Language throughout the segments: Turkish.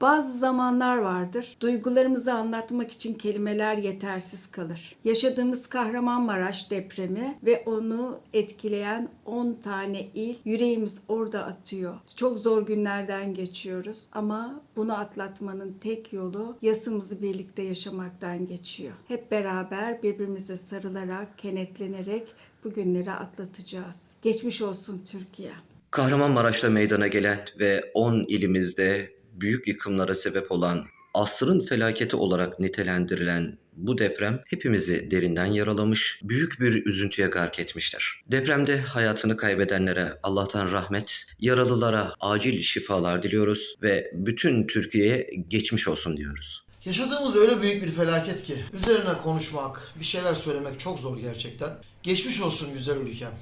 Bazı zamanlar vardır. Duygularımızı anlatmak için kelimeler yetersiz kalır. Yaşadığımız Kahramanmaraş depremi ve onu etkileyen 10 tane il yüreğimiz orada atıyor. Çok zor günlerden geçiyoruz ama bunu atlatmanın tek yolu yasımızı birlikte yaşamaktan geçiyor. Hep beraber birbirimize sarılarak, kenetlenerek bu günleri atlatacağız. Geçmiş olsun Türkiye. Kahramanmaraş'ta meydana gelen ve 10 ilimizde büyük yıkımlara sebep olan asrın felaketi olarak nitelendirilen bu deprem hepimizi derinden yaralamış, büyük bir üzüntüye gark etmiştir. Depremde hayatını kaybedenlere Allah'tan rahmet, yaralılara acil şifalar diliyoruz ve bütün Türkiye'ye geçmiş olsun diyoruz. Yaşadığımız öyle büyük bir felaket ki üzerine konuşmak, bir şeyler söylemek çok zor gerçekten. Geçmiş olsun güzel ülkem.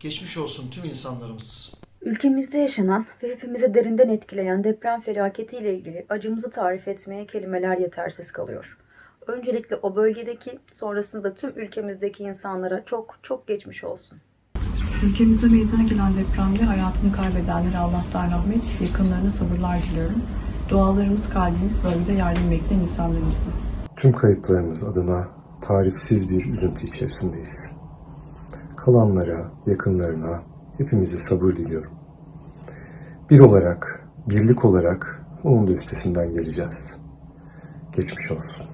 Geçmiş olsun tüm insanlarımız. Ülkemizde yaşanan ve hepimizi derinden etkileyen deprem felaketiyle ilgili acımızı tarif etmeye kelimeler yetersiz kalıyor. Öncelikle o bölgedeki, sonrasında tüm ülkemizdeki insanlara çok çok geçmiş olsun. Ülkemizde meydana gelen depremde hayatını kaybedenlere Allah'tan rahmet, yakınlarına sabırlar diliyorum. Dualarımız, kalbimiz bölgede yardım bekleyen insanlarımızla. Tüm kayıplarımız adına tarifsiz bir üzüntü içerisindeyiz. Kalanlara, yakınlarına hepimize sabır diliyorum. Bir olarak, birlik olarak onun da üstesinden geleceğiz. Geçmiş olsun.